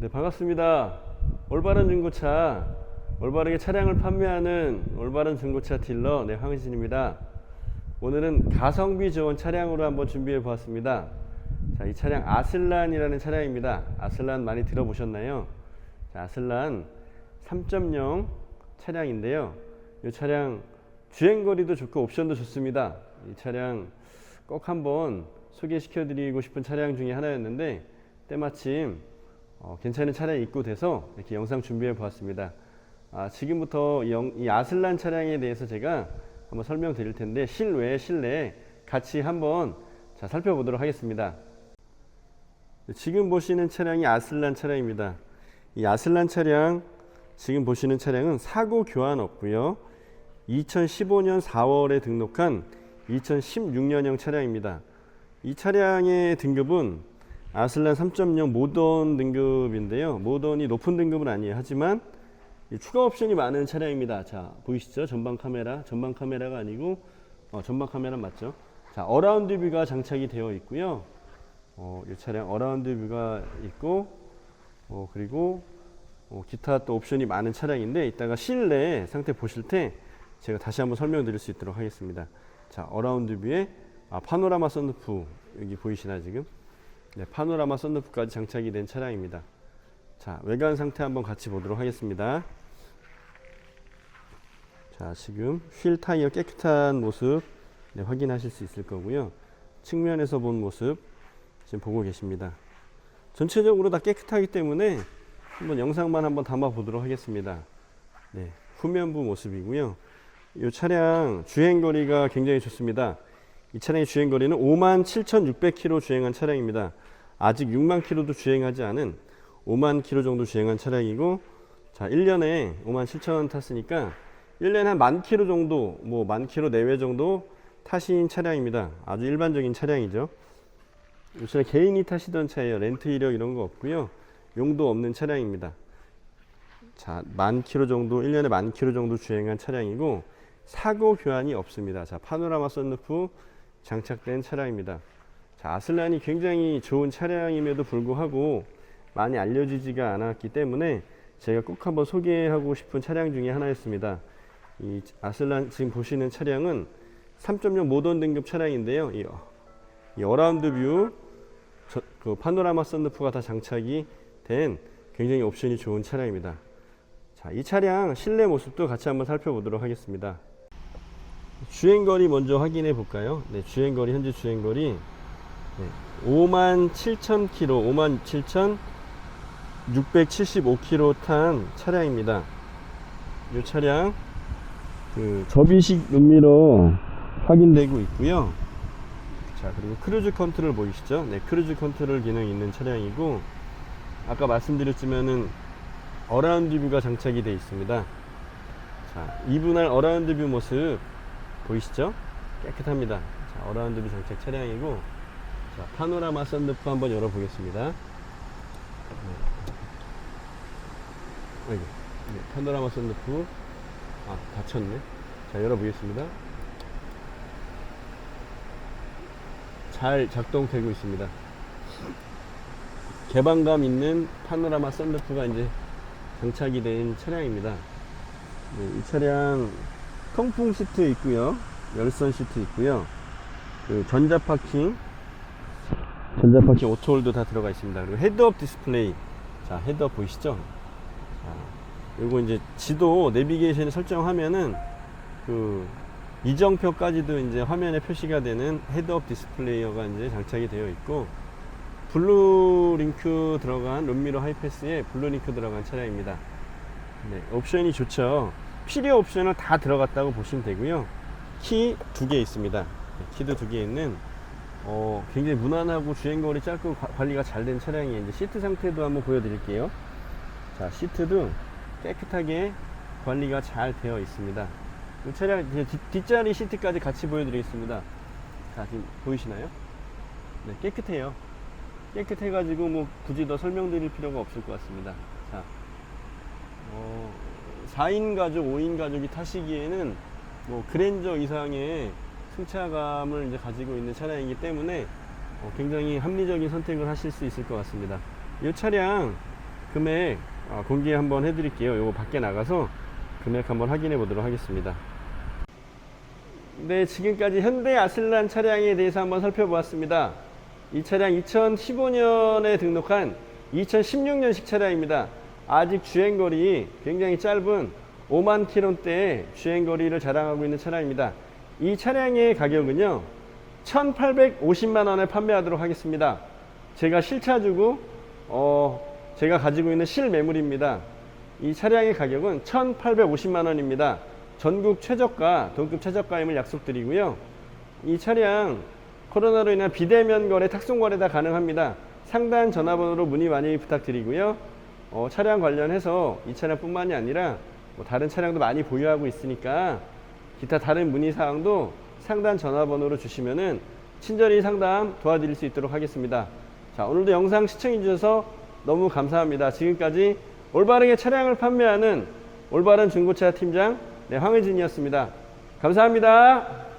네, 반갑습니다. 올바른 중고차, 올바르게 차량을 판매하는 올바른 중고차 딜러, 네, 황희진입니다. 오늘은 가성비 좋은 차량으로 한번 준비해 보았습니다. 자, 이 차량 아슬란이라는 차량입니다. 아슬란 많이 들어보셨나요? 자, 아슬란 3.0 차량인데요. 이 차량 주행거리도 좋고 옵션도 좋습니다. 이 차량 꼭 한번 소개시켜 드리고 싶은 차량 중에 하나였는데 때마침 어, 괜찮은 차량이 입고돼서 이렇게 영상 준비해 보았습니다. 아, 지금부터 이, 영- 이 아슬란 차량에 대해서 제가 한번 설명드릴 텐데 실외 실내 같이 한번 자, 살펴보도록 하겠습니다. 지금 보시는 차량이 아슬란 차량입니다. 이 아슬란 차량 지금 보시는 차량은 사고 교환 없고요. 2015년 4월에 등록한 2016년형 차량입니다. 이 차량의 등급은 아슬란 3.0 모던 등급인데요. 모던이 높은 등급은 아니에요. 하지만 이 추가 옵션이 많은 차량입니다. 자, 보이시죠? 전방 카메라, 전방 카메라가 아니고 어, 전방 카메라 맞죠? 자, 어라운드 뷰가 장착이 되어 있고요. 어, 이 차량 어라운드 뷰가 있고 어, 그리고 어, 기타 또 옵션이 많은 차량인데 이따가 실내 상태 보실 때 제가 다시 한번 설명드릴 수 있도록 하겠습니다. 자, 어라운드 뷰에 아, 파노라마 썬루프 여기 보이시나 지금? 네, 파노라마 썬루프까지 장착이 된 차량입니다. 자, 외관 상태 한번 같이 보도록 하겠습니다. 자, 지금 휠 타이어 깨끗한 모습 네, 확인하실 수 있을 거고요. 측면에서 본 모습 지금 보고 계십니다. 전체적으로 다 깨끗하기 때문에 한번 영상만 한번 담아 보도록 하겠습니다. 네, 후면부 모습이고요. 이 차량 주행 거리가 굉장히 좋습니다. 이 차량의 주행 거리는 57,600km 주행한 차량입니다. 아직 6만 km도 주행하지 않은 5만 km 정도 주행한 차량이고 자, 1년에 5만 7천 탔으니까 1년에 한 만 km 정도, 뭐 만 km 내외 정도 타신 차량입니다. 아주 일반적인 차량이죠. 이 차량 개인이 타시던 차예요. 렌트 이력 이런 거 없고요. 용도 없는 차량입니다. 자, 만 킬로 정도, 1년에 만 킬로 정도 주행한 차량이고 사고 교환이 없습니다. 자, 파노라마 썬루프 장착된 차량입니다. 자, 아슬란이 굉장히 좋은 차량임에도 불구하고 많이 알려지지가 않았기 때문에 제가 꼭 한번 소개하고 싶은 차량 중에 하나였습니다. 이 아슬란 지금 보시는 차량은 3.0 모던 등급 차량인데요. 이, 어- 이 어라운드 뷰, 저- 그 파노라마 썬루프가 다 장착이 된 굉장히 옵션이 좋은 차량입니다. 자, 이 차량 실내 모습도 같이 한번 살펴보도록 하겠습니다. 주행거리 먼저 확인해 볼까요? 네, 주행거리, 현재 주행거리 네, 5만 7천 킬로, 5만 7천 675km 탄 차량입니다. 이 차량 그 접이식 룸미러 확인되고 있고요. 자 그리고 크루즈 컨트롤 보이시죠? 네 크루즈 컨트롤 기능 있는 차량이고 아까 말씀드렸지만은 어라운드 뷰가 장착이 되어 있습니다. 자 이분할 어라운드 뷰 모습 보이시죠? 깨끗합니다. 자 어라운드 뷰 장착 차량이고 자 파노라마 썬루프 한번 열어보겠습니다. 네, 파노라마 썬루프 아 닫혔네. 자 열어보겠습니다. 잘 작동되고 있습니다. 개방감 있는 파노라마 썬루프가 이제 장착이 된 차량입니다. 네, 이 차량 통풍 시트 있고요, 열선 시트 있고요, 그 전자 파킹, 전자 파킹 오토홀도 다 들어가 있습니다. 그리고 헤드업 디스플레이, 자 헤드업 보이시죠? 자, 요거 이제 지도 내비게이션에 설정하면은 그 이정표까지도 이제 화면에 표시가 되는 헤드업 디스플레이어가 이제 장착이 되어 있고 블루 링크 들어간 룸미러 하이패스에 블루 링크 들어간 차량입니다. 네, 옵션이 좋죠. 필요 옵션을 다 들어갔다고 보시면 되고요. 키 두 개 있습니다. 네, 키도 두 개 있는 어, 굉장히 무난하고 주행거리 짧고 과- 관리가 잘 된 차량이에요. 시트 상태도 한번 보여드릴게요. 자, 시트도 깨끗하게 관리가 잘 되어 있습니다. 이 차량 이제 뒷, 뒷자리 시트까지 같이 보여드리겠습니다. 자, 지금 보이시나요? 네, 깨끗해요. 깨끗해가지고 뭐 굳이 더 설명드릴 필요가 없을 것 같습니다. 자, 어, 4인 가족, 5인 가족이 타시기에는 뭐 그랜저 이상의 승차감을 이제 가지고 있는 차량이기 때문에 어, 굉장히 합리적인 선택을 하실 수 있을 것 같습니다. 이 차량 금액 어, 공개 한번 해드릴게요. 요거 밖에 나가서 금액 한번 확인해 보도록 하겠습니다. 네, 지금까지 현대 아슬란 차량에 대해서 한번 살펴보았습니다. 이 차량 2015년에 등록한 2016년식 차량입니다. 아직 주행거리 굉장히 짧은 5만 킬로대 주행거리를 자랑하고 있는 차량입니다. 이 차량의 가격은요, 1,850만 원에 판매하도록 하겠습니다. 제가 실차 주고, 어, 제가 가지고 있는 실매물입니다. 이 차량의 가격은 1,850만 원입니다. 전국 최저가, 동급 최저가임을 약속드리고요. 이 차량 코로나로 인한 비대면 거래, 탁송 거래 다 가능합니다. 상단 전화번호로 문의 많이 부탁드리고요. 어, 차량 관련해서 이 차량뿐만이 아니라 뭐 다른 차량도 많이 보유하고 있으니까 기타 다른 문의 사항도 상단 전화번호로 주시면은 친절히 상담 도와드릴 수 있도록 하겠습니다. 자, 오늘도 영상 시청해 주셔서 너무 감사합니다. 지금까지 올바르게 차량을 판매하는 올바른 중고차 팀장 네, 황혜진이었습니다. 감사합니다.